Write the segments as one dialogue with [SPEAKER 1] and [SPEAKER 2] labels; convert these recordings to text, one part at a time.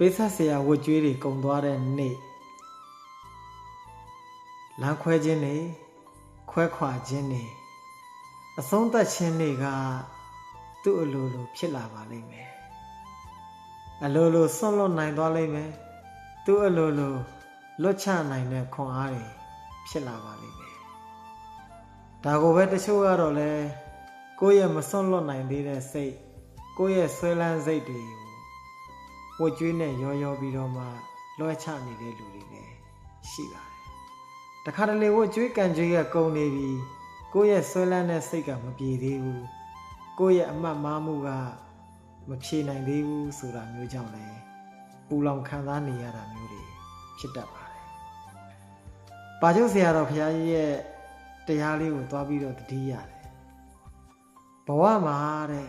[SPEAKER 1] ပေးဆက်ဆရာဝတ်ကြွေးတွေကုံသွားတဲ့နေ့လမ်းခွဲခြင်းတွေခွဲခွာခြင်းတွေအဆုံးသတ်ခြင်းတွေကသူ့အလိုလိုဖြစ်လာပါလိမ့်မယ်အလိုလိုဆွန့်လွတ်နိုင်သွားလိမ့်မယ်သူ့အလိုလိုလွတ်ချနိုင်တဲ့ခွန်အားတွေဖြစ်လာပါလိမ့်မယ်ဒါကိုပဲတချို့ကတော့လဲကိုယ့်ရဲ့မဆွန့်လွတ်နိုင်သေးတဲ့စိတ်ကိုယ့်ရဲ့ဆွဲလန်းစိတ်တွေကို ဝတ်ကြွေးနဲ့ရောရောပြီးတော့မှလွှဲချနေတဲ့လူတွေလည်းရှိပါတယ်။တခါတလေဝတ်ကြွေးကန်ကြွေးကကုန်နေပြီကိုယ့်ရဲ့ဆွဲလန်းတဲ့စိတ်ကမပြေသေးဘူး။ကိုယ့်ရဲ့အမှတ်မှားမှုကမဖြေနိုင်သေးဘူးဆိုတာမျိုးကြောင့်လည်းပူလောင်ခံစားနေရတာမျိုးတွေဖြစ်တတ်ပါတယ်။ပါကျုပ်ဆရာတော်ဘုရားကြီးရဲ့တရားလေးကိုသွားပြီးတော့တတိရတယ်။ဘဝမှာတဲ့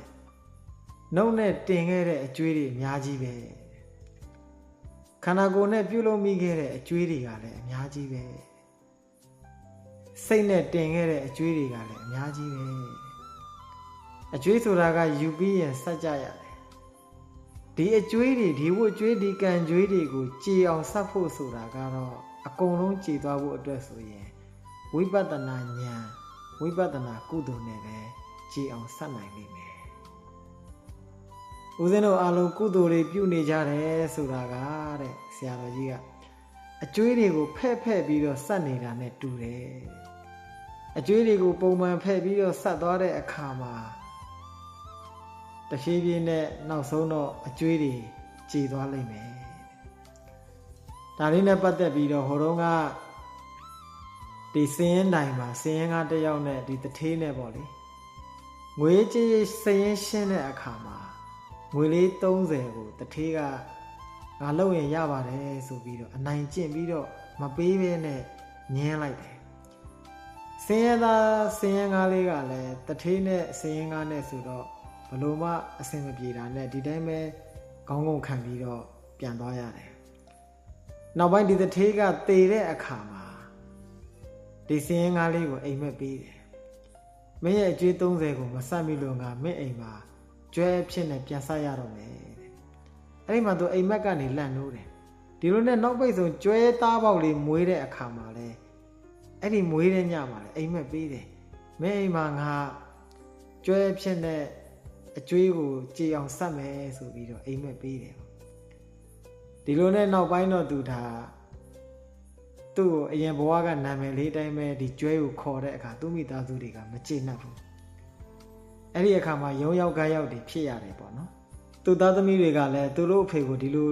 [SPEAKER 1] နှုတ်နဲ့တင်ခဲ့တဲ့အကျွေးတွေအများကြီးပဲခ န္ဓာကိုယ်နဲ့ပြုလုပ်မိခဲ့တဲ့အကျွေးတွေကလည်းအများကြီးပဲစိတ်နဲ့တင်ခဲ့တဲ့အကျွေးတွေကလည်းအများကြီးပဲအကျွေးဆိုတာကယူပြီးရင်စက်ကြရတယ်ဒီအကျွေးတွေဒီဝတ်ကျွေးဒီကံကျွေးတွေကိုကြည်အောင်ဆက်ဖို့ဆိုတာကတော့အကုန်လုံးကြည်သွားဖို့အတွက်ဆိုရင်ဝိပဿနာဉာဏ်ဝိပဿနာကုသိုလ်နဲ့ပဲကြည်အောင်ဆက်နိုင်လိမ့်မယ် ဦးဇင်းတို့အားလုံးကုသိုလ်တွေပြုနေကြတယ်ဆိုတာကတဲ့ဆရာတော်ကြီးကအကျွေးတွေကိုဖဲ့ဖဲ့ပြီးတော့စက်နေတာနဲ့တူတယ်အကျွေးတွေကိုပုံမှန်ဖဲ့ပြီးတော့စက်သွားတဲ့အခါမှာတဖြည်းဖြည်းနဲ့နောက်ဆုံးတော့အကျွေးတွေကြေသွားလိမ့်မယ်ဒါလေးနဲ့ပတ်သက်ပြီးတော့ဟိုတုန်းကဒီစင်းရင်တိုင်မှာစင်းရင်ကတယောက်နဲ့ဒီတထေးနဲ့ပေါ့လေငွေကြေးစင်းရင်ရှင်းတဲ့အခါမှာ ငွေလေး30ကိုတထေးကငါလုပ်ရင်ရပါတယ်ဆိုပြီးတော့အနိုင်ကျင့်ပြီးတော့မပေးဘဲနဲ့ညင်းလိုက်တယ်။စင်ရသားစင်ရငါးလေးကလည်းတထေးနဲ့စင်ရငါးနဲ့ဆိုတော့ဘလို့မှအဆင်မပြေတာနဲ့ဒီတိုင်းပဲခေါင်းငုံခံပြီးတော့ပြန်သွားရတယ်။နောက်ပိုင်းဒီတထေးကတေတဲ့အခါမှာဒီစင်ရငါးလေးကိုအိမ်မက်ပေးတယ်။မင်းရဲ့အကျွေး30ကိုမဆက်မိလို့ငါမင်းအိမ်မှာ ကျွဲဖြစ်နေပြန်ဆက်ရတော့မယ်တဲ့အဲ့ဒီမှာသူအိမ်မက်ကနေလန့်နိုးတယ်ဒီလိုနဲ့နောက်ပိတ်ဆုံးကျွဲသားပေါက်လေးမွေးတဲ့အခါမှာလဲအဲ့ဒီမွေးတဲ့ညမှာလဲအိမ်မက်ပေးတယ်မင်းအိမ်မှာငါကျွဲဖြစ်နေအကျွေးကိုကြေအောင်ဆက်မယ်ဆိုပြီးတော့အိမ်မက်ပေးတယ်ဒီလိုနဲ့နောက်ပိုင်းတော့သူဒါသူ့ကိုအရင်ဘဝကနာမည်လေးတိုင်းပဲဒီကျွဲကိုခေါ်တဲ့အခါသူ့မိသားစုတွေကမကျေနပ်ဘူး အဲ့ဒီအခါမှာရုံရောက်ကားရောက်တွေဖြစ်ရတယ်ပေါ့နော်သူသားသမီးတွေကလည်းသူတို့အဖေကိုဒီလို